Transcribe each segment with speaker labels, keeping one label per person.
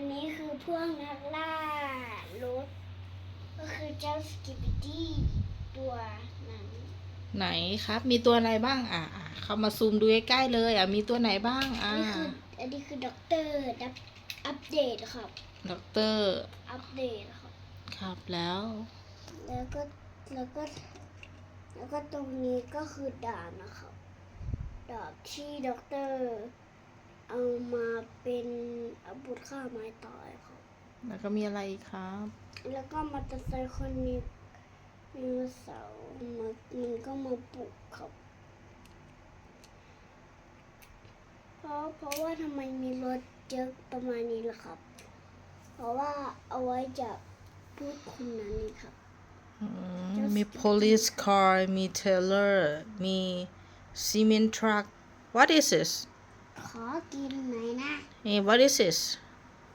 Speaker 1: อันนี้คือพวกนักล่ารถ ก็คือเจ้าสกิปปี้ตัวนั้น
Speaker 2: ไหนครับ มีตัวอะไรบ้างอ่าเข้ามาซูมดูใกล้ๆเลย อะมีตัวไหนบ้าง
Speaker 1: อั
Speaker 2: อ่าน
Speaker 1: นี้คืออันนี้คือด็อกเตอร์อัปอัปเดตครับ
Speaker 2: ด็อกเตอร์
Speaker 1: อัปเดตครับ
Speaker 2: ครับแล้ว
Speaker 1: แล้วก็แล้วก็แล้วก็ตรงนี้ก็คือดาบนะครับดาบที่ด็อกเตอร์ เอามาเป็นอาวุธฆ่าไม้ตายครับ
Speaker 2: แล้วก็มีอะไรอีกครับ
Speaker 1: แล้วก็มอเตอร์ไซค์คนนี้มีเสาร์มันมันก็มาปลุกครับเพราะเพราะว่าทำไมมีรถเยอะประมาณนี้ล่ะครับ เพราะว่าเอาไว้จะพูดคนนั้นนี่ครับ
Speaker 2: อืมมี police car มี Taylor มี cement truck what is this
Speaker 1: ขอกินหน่อยนะ
Speaker 2: hey what is this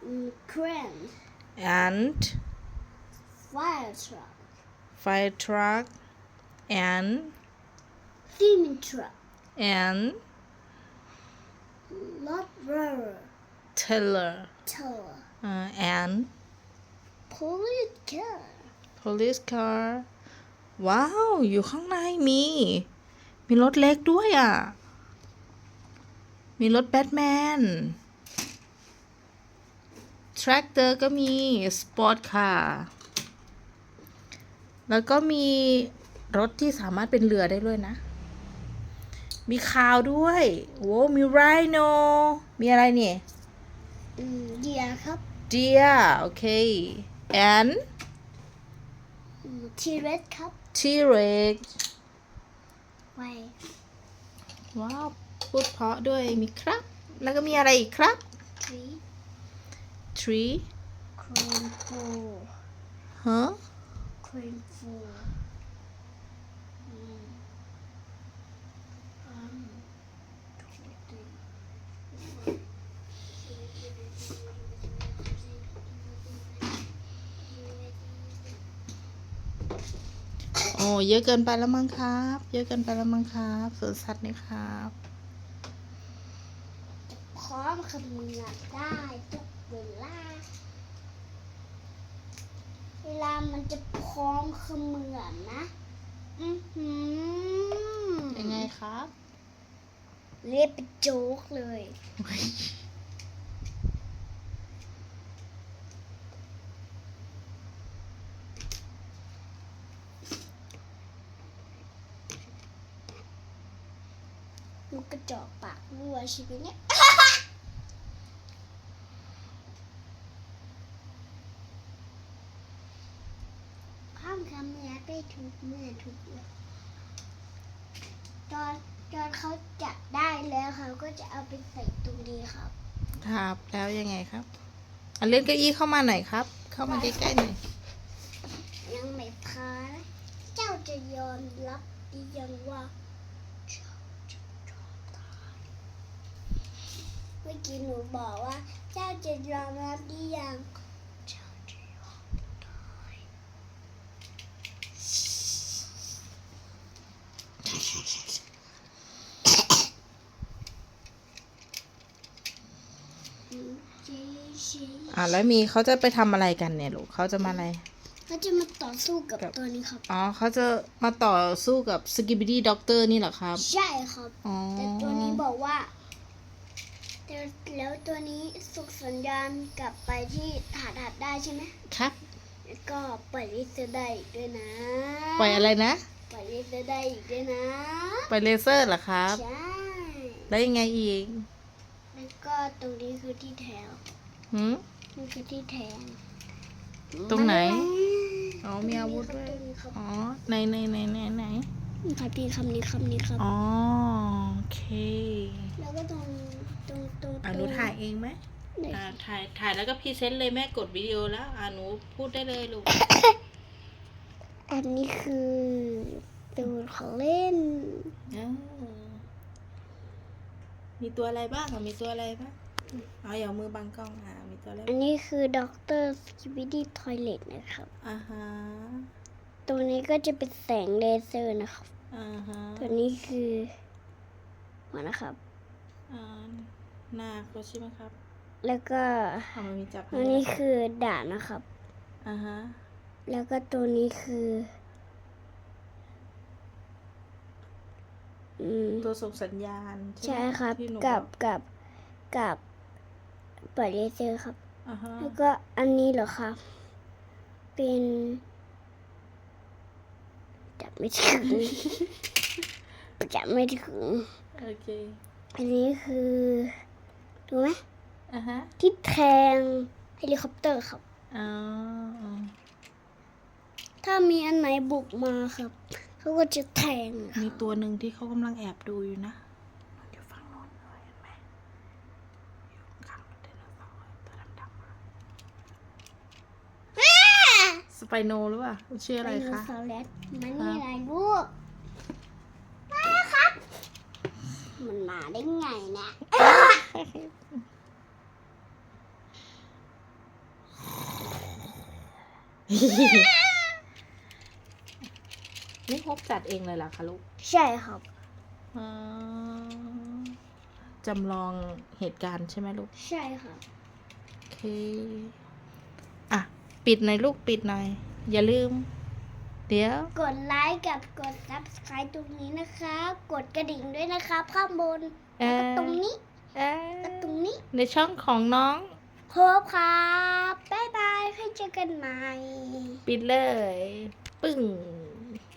Speaker 1: อืมเครน
Speaker 2: and
Speaker 1: fire truck
Speaker 2: fire truck and
Speaker 1: cement truck
Speaker 2: and
Speaker 1: lot roller
Speaker 2: Taylor
Speaker 1: tower
Speaker 2: อ่า and
Speaker 1: police car
Speaker 2: police car ว้าว อยู่ข้างในมี มีรถเล็กด้วยอ่ะ มีรถแบทแมน tractor ก็มี sport car แล้วก็มีรถที่สามารถเป็นเรือได้ด้วยนะ มีคาวด้วยโว้มีไรโน มีอะไรเนี่ย
Speaker 1: อืมเดียครับ
Speaker 2: deer โอเค and
Speaker 1: ทีเรสครับ
Speaker 2: T-Rex
Speaker 1: ไว้
Speaker 2: ว้าว พูดเพราะด้วยมีครับ แล้วก็มีอะไรอีกครับ
Speaker 1: tree
Speaker 2: tree
Speaker 1: crane four
Speaker 2: ฮะ
Speaker 1: crane four อืมอืม
Speaker 2: โอ้เยอะเกินไปแล้วมั้งครับ เยอะเกินไปแล้วมั้งครับสวนสัตว์นี่ครับ
Speaker 1: พร้อมคำมือได้ทุกเวลา เวลามันจะพร้อมคำมือนะ อือหือ
Speaker 2: ยังไงครับ
Speaker 1: เรียกเป็นโจ๊กเลย ลูกกระจอกปากรั่วชีวิตเนี่ย ข้ามคำเมื่อไปทุกเมื่อทุกเมื่อตอนตอนเขาจับได้แล้วเขาก็จะเอาไปใส่ตรงนี้ครับ
Speaker 2: ครับ แล้วยังไงครับอันเล่นเก้าอี้เข้ามาหน่อยครับ เข้ามาใกล้ๆหน่อย
Speaker 1: ยังไม่พอนะเจ้าจะยอมรับหรือยังว่าเจ้าจะยอมตายเมื่อกี้หนูบอกว่า เจ้าจะยอมรับหรือยังเจ้าจะยอมตาย อืมเจ๊เจ๊
Speaker 2: อ่าแล้วมีเขาจะไปทำอะไรกันเนี่ยลูกเขาจะมาอะไร
Speaker 1: เขาจะมาต่อสู้กับ
Speaker 2: กับ
Speaker 1: ตัวนี้ครับ
Speaker 2: อ๋อเขาจะมาต่อสู้กับสกิบิดี้ด็อกเตอร์นี่เหรอครับ
Speaker 1: ใช่ครับ
Speaker 2: อ๋อ
Speaker 1: แต่ตัวนี้บอกว่าแต่แล้วตัวนี้ส่งสัญญาณกลับไปที่ถาดหัดได้ใช่ไหม
Speaker 2: ครับ
Speaker 1: แล้วก็ปล่อยลิเซอร์ได้อีกด้วยนะ
Speaker 2: ปล่อยอะไรนะ
Speaker 1: ปล่อยลิเซอร์ได้อีกด้วยนะ
Speaker 2: ปล่อยเลเซอร์เหรอครับ
Speaker 1: ใช่
Speaker 2: แล้วยังไงอีก
Speaker 1: แล้ว ก็ตรงนี้คือที่แทง
Speaker 2: หืม
Speaker 1: นี่คือที่แทง
Speaker 2: ตรงไหน
Speaker 1: มั
Speaker 2: อ๋อ มีอาวุธด้วย
Speaker 1: ตรงนี้ครับ
Speaker 2: อ๋อไหนไหนไหนไหนไหน
Speaker 1: นี่ครับพี่คำนี้คำนี้ครับ
Speaker 2: อ๋อ โอเค
Speaker 1: แล้วก็ตรงตรงตรง
Speaker 2: อ่าหนูถ่ายเองไหม
Speaker 1: ไหน
Speaker 2: อ่าถ่าย ถ่ายแล้วก็พรีเซนต์เลยแม่กดวิดีโอแล้วอ่าหนูพูดได้เลยลูก
Speaker 1: อันนี้คือตูนของเล่น
Speaker 2: อ้าว มีตัวอะไรบ้างอะมีตัวอะไรบ้างเอาอย่าเอามือบังกล้องอะมีตัวอะไร
Speaker 1: อันนี้คือด็อกเตอร์สกิบิดี้ทอยเลตนะครับ
Speaker 2: อ่าฮะ
Speaker 1: ตรงนี้ก็จะเป็นแสงเลเซอร์นะครับ
Speaker 2: อ่าฮะ
Speaker 1: ตัวนี้คือหัวนะครับ
Speaker 2: อ่าหน้าเขาใช่ไหมครับ
Speaker 1: แล้วก็
Speaker 2: ทำไมมีจับ
Speaker 1: อันนี้คือด่านนะครับ
Speaker 2: อ่าฮะ
Speaker 1: แล้วก็ตัวนี้คือ อืม
Speaker 2: ตัวส่งสัญญาณ
Speaker 1: ใช่ครับ
Speaker 2: ที่หนู
Speaker 1: กับ
Speaker 2: อก
Speaker 1: กับกับเปิดเลเซอร์ครับ
Speaker 2: อ่าฮะ
Speaker 1: แล้วก็อันนี้เหรอครับ เป็นจับไม่ถึงจับไม่ถึง
Speaker 2: โอเค
Speaker 1: อันนี้คือดูไหม
Speaker 2: อ่าฮะ
Speaker 1: ที่แทงเฮลิคอปเตอร์ครับ
Speaker 2: อ๋อ
Speaker 1: ถ้ามีอันไหนบุกมาครับ เขาก็จะแทงค
Speaker 2: มี
Speaker 1: รับ
Speaker 2: ตัวหนึ่งที่เขากำลังแอบดูอยู่นะอยู่ฝั่งโน้นเลยเห็นไหมอยู่ข้างรถไดโนเสาร์ตัวดำๆอะสไปโนหรือเปล่าชื่ออะไร
Speaker 1: ไดโน
Speaker 2: คะ
Speaker 1: เสาร์แรดมัน
Speaker 2: ครั
Speaker 1: นี่
Speaker 2: บ
Speaker 1: อะไรลูกมาครับ มันมาได้ไงเนะ
Speaker 2: นี่ฮกจัดเองเลยเหรอคะลูก
Speaker 1: ใช่ครับ
Speaker 2: อ๋อจำลองเหตุการณ์ใช่ไหมลูก
Speaker 1: ใช่ครับ
Speaker 2: โอเค อะ ปิดหน่อยลูกปิดหน่อย อย่าลืม เดี๋ยว
Speaker 1: กดไลค์กับกด subscribe ตรงนี้นะคะ กดกระดิ่งด้วยนะครับ ข้างบน
Speaker 2: เอ่
Speaker 1: แล้วก็
Speaker 2: อ
Speaker 1: ตรงนี้
Speaker 2: เอ่อ
Speaker 1: แล้วตรงนี้
Speaker 2: ในช่องของน้อง
Speaker 1: โฮปครับบ๊ายบายให้เจอกันใหม่
Speaker 2: ปิดเลย ปึ้ง